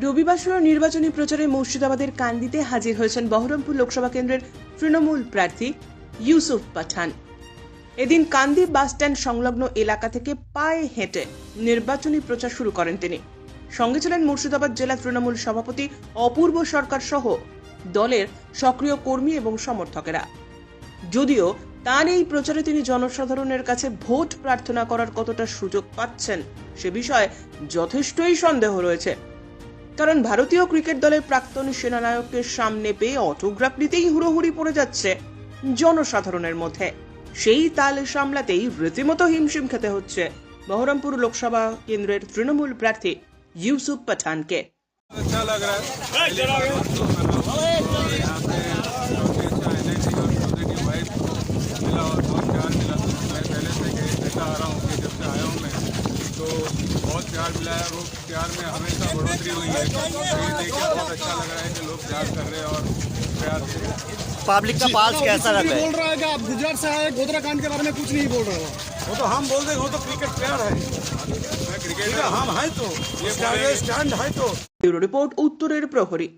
রবিবার শুরু নির্বাচনী প্রচারে মুর্শিদাবাদের কান্দিতে হাজির হয়েছেন বহরমপুর লোকসভা কেন্দ্রের তৃণমূল প্রার্থী ইউসুফ পাঠান। এদিন কান্দি বাসস্ট্যান্ড সংলগ্ন এলাকা থেকে পায়ে হেঁটে নির্বাচনী প্রচার শুরু করেন তিনি। সঙ্গে ছিলেন মুর্শিদাবাদ জেলা তৃণমূল সভাপতি অপূর্ব সরকার সহ দলের সক্রিয় কর্মী এবং সমর্থকেরা। যদিও তার এই প্রচারে তিনি জনসাধারণের কাছে ভোট প্রার্থনা করার কতটা সুযোগ পাচ্ছেন সে বিষয়ে যথেষ্টই সন্দেহ রয়েছে। কারণ ভারতীয় ক্রিকেট দলের প্রাক্তন সেনানায়ককে সামনে পেয়ে অটোগ্রাফ নিতেই হুড়োহুড়ি পড়ে যাচ্ছে জনসাধারণের মধ্যে সেই তাল সামলাতেই রীতিমতো হিমশিম খেতে হচ্ছে বহরমপুর লোকসভা কেন্দ্রের তৃণমূল প্রার্থী ইউসুফ পাঠানকে अच्छा लग रहा है पहली बार दोस्तों बना हूँ और यहाँ पे काफी अच्छा एनर्जी और पॉजिटिव वाइब मिला और बहुत प्यार मिला तो मैं पहले से कि देखता आ रहा हूँ कि जब से आया हूँ मैं बहुत प्यार मिला है। वो प्यार में हमेशा बढ़ोतरी हुई है। देखिए बहुत अच्छा लग रहा है कि लोग प्यार कर रहे हैं और प्यार दे रहे हैं पब्लिक का पास कैसा रहा है? बोल रहा है कि आप गुजरात से आए गोदरा कांड के बारे में कुछ नहीं बोल रहे हो। वो तो हम बोल रहे वो तो क्रिकेट प्लेयर है। क्रिकेट हम हैं तो। ये स्टैंड है तो। ब्यूरो रिपोर्ट उत्तर प्रहरी।